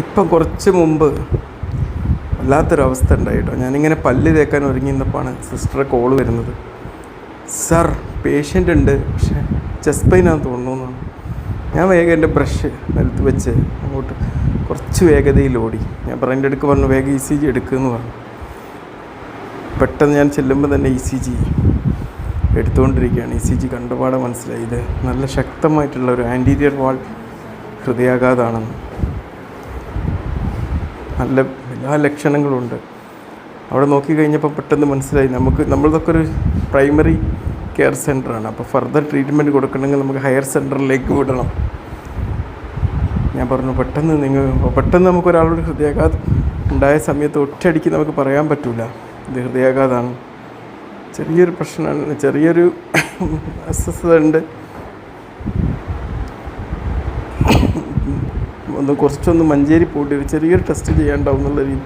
ഇപ്പം കുറച്ച് മുമ്പ് വല്ലാത്തൊരവസ്ഥ ഉണ്ടായി കേട്ടോ ഞാനിങ്ങനെ പല്ല് തേക്കാൻ ഒരുങ്ങിയിരുന്നപ്പോഴാണ് സിസ്റ്ററെ കോൾ വരുന്നത്. സർ പേഷ്യന്റ് ഉണ്ട് പക്ഷേ ചെസ്റ്റ് പെയിനാന്ന് തോന്നുന്നു ഞാൻ വേഗം എന്റെ ബ്രഷ് നിലത്ത് വെച്ച് അങ്ങോട്ട് കുറച്ച് വേഗതയിൽ ഓടി. ഞാൻ എന്റെ അടുക്ക് പറഞ്ഞു വേഗം ഇ സി ജി എടുക്കുമെന്ന് പറഞ്ഞു. പെട്ടെന്ന് ഞാൻ ചെല്ലുമ്പോൾ തന്നെ ഇ സി ജി എടുത്തുകൊണ്ടിരിക്കുകയാണ്. ഇ സി ജി കണ്ടപാടെ മനസ്സിലായി. ഇത് നല്ല ശക്തമായിട്ടുള്ള ഒരു ആന്റീരിയർ വാൾ ഹൃദയാഘാതമാണെന്ന്. നല്ല എല്ലാ ലക്ഷണങ്ങളുണ്ട്. അവിടെ നോക്കി കഴിഞ്ഞപ്പോൾ പെട്ടെന്ന് മനസ്സിലായി. നമുക്ക് നമ്മളിതൊക്കെ ഒരു പ്രൈമറി കെയർ സെന്ററാണ് അപ്പോൾ ഫർദർ ട്രീറ്റ്മെന്റ് കൊടുക്കണമെങ്കിൽ നമുക്ക് ഹയർ സെന്ററിലേക്ക് വിടണം. ഞാൻ പറഞ്ഞു പെട്ടെന്ന് നിങ്ങൾ പെട്ടെന്ന് നമുക്കൊരാളോട് ഹൃദയാഘാതം ഉണ്ടായ സമയത്ത് ഒറ്റയടിക്ക് നമുക്ക് പറയാൻ പറ്റില്ല ഇത് ഹൃദയാഘാതമാണ്. ചെറിയൊരു പ്രശ്നമാണ്. ചെറിയൊരു അസ്വസ്ഥത ഉണ്ട് ഒന്ന് കുറച്ചൊന്ന് മഞ്ചേരി പോയിട്ട് ഒരു ചെറിയൊരു ടെസ്റ്റ് ചെയ്യാണ്ടാവും എന്നുള്ള രീതി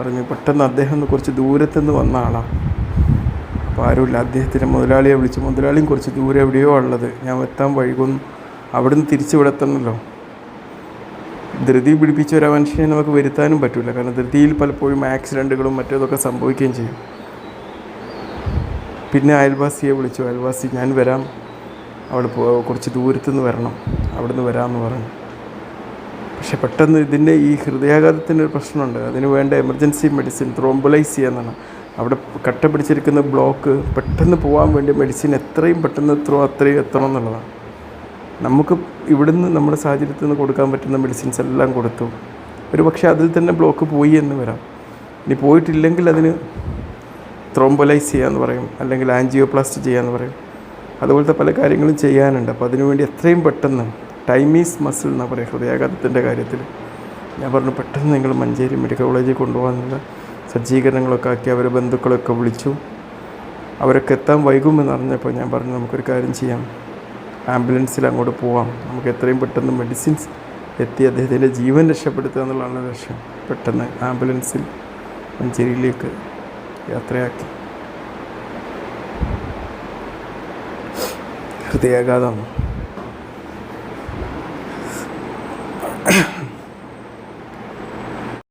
പറഞ്ഞു. പെട്ടെന്ന് അദ്ദേഹം ഒന്ന് കുറച്ച് ദൂരത്തുനിന്ന് വന്ന ആളാണ് അപ്പോൾ ആരുമില്ല. അദ്ദേഹത്തിന്റെ മുതലാളിയെ വിളിച്ചു മുതലാളിയും കുറച്ച് ദൂരെ എവിടെയോ ഉള്ളത്. ഞാൻ എത്താൻ വഴികൊന്ന് അവിടുന്ന് തിരിച്ചു ഇവിടെ എത്തണമല്ലോ ധൃതി പിടിപ്പിച്ച ഒരു മനുഷ്യനെ നമുക്ക് വരുത്താനും പറ്റില്ല കാരണം ധൃതിയിൽ പലപ്പോഴും ആക്സിഡന്റുകളും മറ്റേതൊക്കെ സംഭവിക്കുകയും ചെയ്യും. പിന്നെ അയൽവാസിയെ വിളിച്ചു. അയൽവാസി ഞാൻ വരാം. അവിടെ പോ കുറച്ച് ദൂരത്തുനിന്ന് വരണം. അവിടുന്ന് വരാമെന്ന് പറഞ്ഞു. പക്ഷെ പെട്ടെന്ന് ഇതിന്റെ ഈ ഹൃദയാഘാതത്തിന്റെ ഒരു പ്രശ്നമുണ്ട്. അതിന് വേണ്ട എമർജൻസി മെഡിസിൻ ത്രോംബലൈസ് ചെയ്യാന്നാണ് അവിടെ കട്ട പിടിച്ചിരിക്കുന്ന ബ്ലോക്ക് പെട്ടെന്ന് പോകാൻ വേണ്ടി മെഡിസിൻ എത്രയും പെട്ടെന്ന് എത്രയോ അത്രയും എത്തണം എന്നുള്ളതാണ്. നമുക്ക് ഇവിടുന്ന് നമ്മുടെ സാഹചര്യത്തിൽ നിന്ന് കൊടുക്കാൻ പറ്റുന്ന മെഡിസിൻസ് എല്ലാം കൊടുത്തു. ഒരു പക്ഷേ അതിൽ തന്നെ ബ്ലോക്ക് പോയി എന്ന് വരാം. ഇനി പോയിട്ടില്ലെങ്കിൽ അതിന് ത്രോംബലൈസ് ചെയ്യാമെന്ന് പറയും. അല്ലെങ്കിൽ ആൻജിയോപ്ലാസ്റ്റ് ചെയ്യാമെന്ന് പറയും. അതുപോലത്തെ പല കാര്യങ്ങളും ചെയ്യാനുണ്ട്. അപ്പോൾ അതിനുവേണ്ടി എത്രയും പെട്ടെന്ന് ടൈം ഈസ് മസിൽ എന്നാണ് പറയുക ഹൃദയാഘാതത്തിന്റെ കാര്യത്തിൽ ഞാൻ പറഞ്ഞു പെട്ടെന്ന് നിങ്ങൾ മഞ്ചേരി മെഡിക്കൽ കോളേജിൽ കൊണ്ടുപോകാനുള്ള സജ്ജീകരണങ്ങളൊക്കെ ആക്കി അവരെ ബന്ധുക്കളൊക്കെ വിളിച്ചു. അവരൊക്കെ എത്താൻ വൈകുമെന്ന് അറിഞ്ഞപ്പോൾ ഞാൻ പറഞ്ഞു നമുക്കൊരു കാര്യം ചെയ്യാം. ആംബുലൻസിൽ അങ്ങോട്ട് പോവാം. നമുക്ക് എത്രയും പെട്ടെന്ന് മെഡിസിൻസ് എത്തി അദ്ദേഹത്തിന്റെ ജീവൻ രക്ഷപ്പെടുത്തുക എന്നുള്ളതാണ് ലക്ഷ്യം. പെട്ടെന്ന് ആംബുലൻസിൽ മഞ്ചേരിയിലേക്ക് യാത്രയാക്കി. ഹൃദയാഘാതം.